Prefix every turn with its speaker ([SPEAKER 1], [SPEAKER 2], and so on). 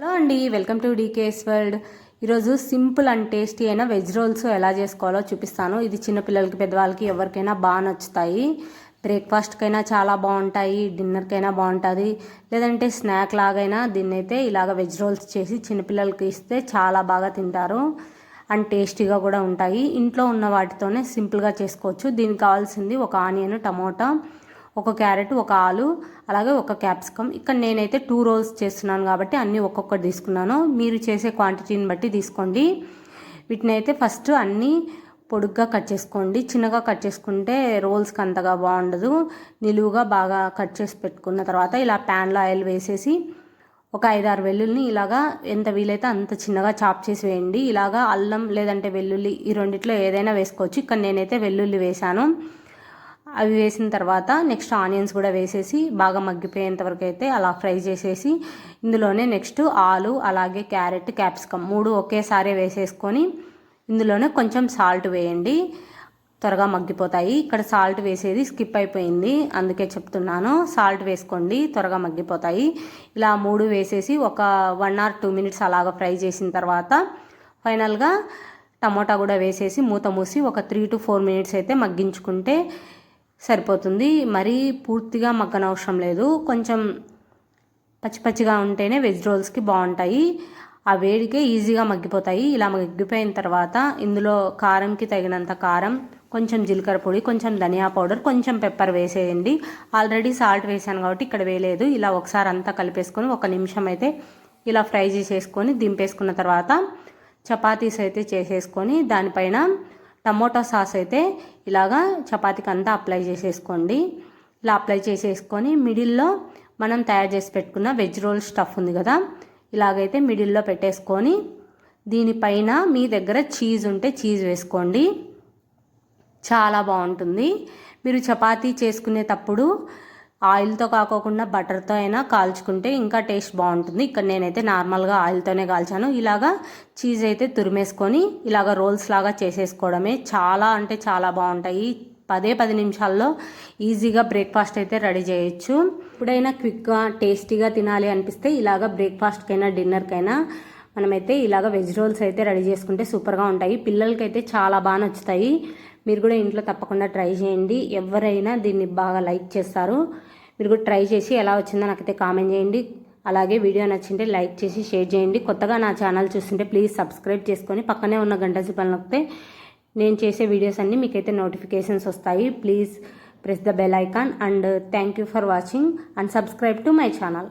[SPEAKER 1] Hello అండి welcome to DKS world. ఈరోజు simple and tasty అయిన వెజ్ రోల్స్ ఎలా చేసుకోవాలో చూపిస్తాను. ఇది చిన్నపిల్లలకి పెద్దవాళ్ళకి ఎవరికైనా బాగా నచ్చుతాయి. బ్రేక్ఫాస్ట్కైనా చాలా బాగుంటాయి డిన్నర్కైనా బాగుంటుంది. లేదంటే స్నాక్ లాగైనా దీన్ని అయితే ఇలాగ వెజ్ రోల్స్ చేసి చిన్నపిల్లలకి ఇస్తే చాలా బాగా తింటారు అండ్ టేస్టీగా కూడా ఉంటాయి. ఇంట్లో ఉన్న వాటితోనే సింపుల్గా చేసుకోవచ్చు. దీనికి కావాల్సింది ఒక ఆనియన్ టమోటా ఒక క్యారెట్ ఒక ఆలు అలాగే ఒక క్యాప్సికమ్. ఇక్కడ నేనైతే టూ రోల్స్ చేస్తున్నాను కాబట్టి అన్నీ ఒక్కొక్కటి తీసుకున్నాను. మీరు చేసే క్వాంటిటీని బట్టి తీసుకోండి. వీటిని అయితే ఫస్ట్ అన్నీ పొడుగ్గా కట్ చేసుకోండి. చిన్నగా కట్ చేసుకుంటే రోల్స్కి అంతగా బాగుండదు. నిలువుగా బాగా కట్ చేసి పెట్టుకున్న తర్వాత ఇలా ప్యాన్లో ఆయిల్ వేసేసి ఒక ఐదారు వెల్లుల్ని ఇలాగా ఎంత వీలైతే అంత చిన్నగా చాప్ చేసి వేయండి. ఇలాగా అల్లం లేదంటే వెల్లుల్లి ఈ రెండిట్లో ఏదైనా వేసుకోవచ్చు. ఇక్కడ నేనైతే వెల్లుల్లి వేశాను. అవి వేసిన తర్వాత నెక్స్ట్ ఆనియన్స్ కూడా వేసేసి బాగా మగ్గిపోయేంత వరకు అయితే అలా ఫ్రై చేసేసి ఇందులోనే నెక్స్ట్ ఆలు అలాగే క్యారెట్ క్యాప్సికమ్ మూడు ఒకేసారి వేసేసుకొని ఇందులోనే కొంచెం సాల్ట్ వేయండి. త్వరగా మగ్గిపోతాయి. ఇక్కడ సాల్ట్ వేసేది స్కిప్ అయిపోయింది. అందుకే చెప్తున్నాను సాల్ట్ వేసుకోండి త్వరగా మగ్గిపోతాయి. ఇలా మూడు వేసేసి ఒక వన్ ఆర్ టూ మినిట్స్ అలాగ ఫ్రై చేసిన తర్వాత ఫైనల్గా టమోటా కూడా వేసేసి మూత మూసి ఒక త్రీ టు ఫోర్ మినిట్స్ అయితే మగ్గించుకుంటే సరిపోతుంది. మరీ పూర్తిగా మగ్గనవసరం లేదు. కొంచెం పచ్చి పచ్చిగా ఉంటేనే వెజ్ రోల్స్కి బాగుంటాయి. ఆ వేడికే ఈజీగా మగ్గిపోతాయి. ఇలా మగ్గిపోయిన తర్వాత ఇందులో కారంకి తగినంత కారం కొంచెం జీలకర్ర పొడి కొంచెం ధనియా పౌడర్ కొంచెం పెప్పర్ వేసేయండి. ఆల్రెడీ సాల్ట్ వేసాను కాబట్టి ఇక్కడ వేయలేదు. ఇలా ఒకసారి అంతా కలిపేసుకొని ఒక నిమిషం అయితే ఇలా ఫ్రై చేసేసుకొని దింపేసుకున్న తర్వాత చపాతీస్ అయితే చేసేసుకొని దానిపైన టమోటా సాస్ అయితే ఇలాగా చపాతీకి అంతా అప్లై చేసేసుకోండి. ఇలా అప్లై చేసేసుకొని మిడిల్లో మనం తయారు చేసి పెట్టుకున్న వెజ్ రోల్ స్టఫ్ ఉంది కదా ఇలాగైతే మిడిల్లో పెట్టేసుకొని దీనిపైన మీ దగ్గర చీజ్ ఉంటే చీజ్ వేసుకోండి. చాలా బాగుంటుంది. మీరు చపాతీ చేసుకునేటప్పుడు ఆయిల్తో కాకోకుండా బటర్తో అయినా కాల్చుకుంటే ఇంకా టేస్ట్ బాగుంటుంది. ఇక్కడ నేనైతే నార్మల్గా ఆయిల్తోనే కాల్చాను. ఇలాగా చీజ్ అయితే తురిమేసుకొని ఇలాగ రోల్స్ లాగా చేసేసుకోవడమే. చాలా అంటే చాలా బాగుంటాయి. పదే పది నిమిషాల్లో ఈజీగా బ్రేక్ఫాస్ట్ అయితే రెడీ చేయొచ్చు. ఎప్పుడైనా క్విక్గా టేస్టీగా తినాలి అనిపిస్తే ఇలాగ బ్రేక్ఫాస్ట్కైనా డిన్నర్కైనా మనమైతే ఇలాగ వెజ్ రోల్స్ అయితే రెడీ చేసుకుంటే సూపర్గా ఉంటాయి. పిల్లలకైతే చాలా బాగా నచ్చుతాయి. మీరు కూడా ఇంట్లో తప్పకుండా ట్రై చేయండి. ఎవరైనా దీన్ని బాగా లైక్ చేస్తారు. మీరు కూడా ట్రై చేసి ఎలా వచ్చిందో నాకైతే కామెంట్ చేయండి. అలాగే వీడియో నచ్చింటే లైక్ చేసి షేర్ చేయండి. కొత్తగా నా ఛానల్ చూస్తుంటే ప్లీజ్ సబ్స్క్రైబ్ చేసుకొని పక్కనే ఉన్న గంట సిపల్ నొక్కితే నేను చేసే వీడియోస్ అన్నీ మీకైతే నోటిఫికేషన్స్ వస్తాయి. Please press the bell icon and thank you for watching and subscribe to my channel.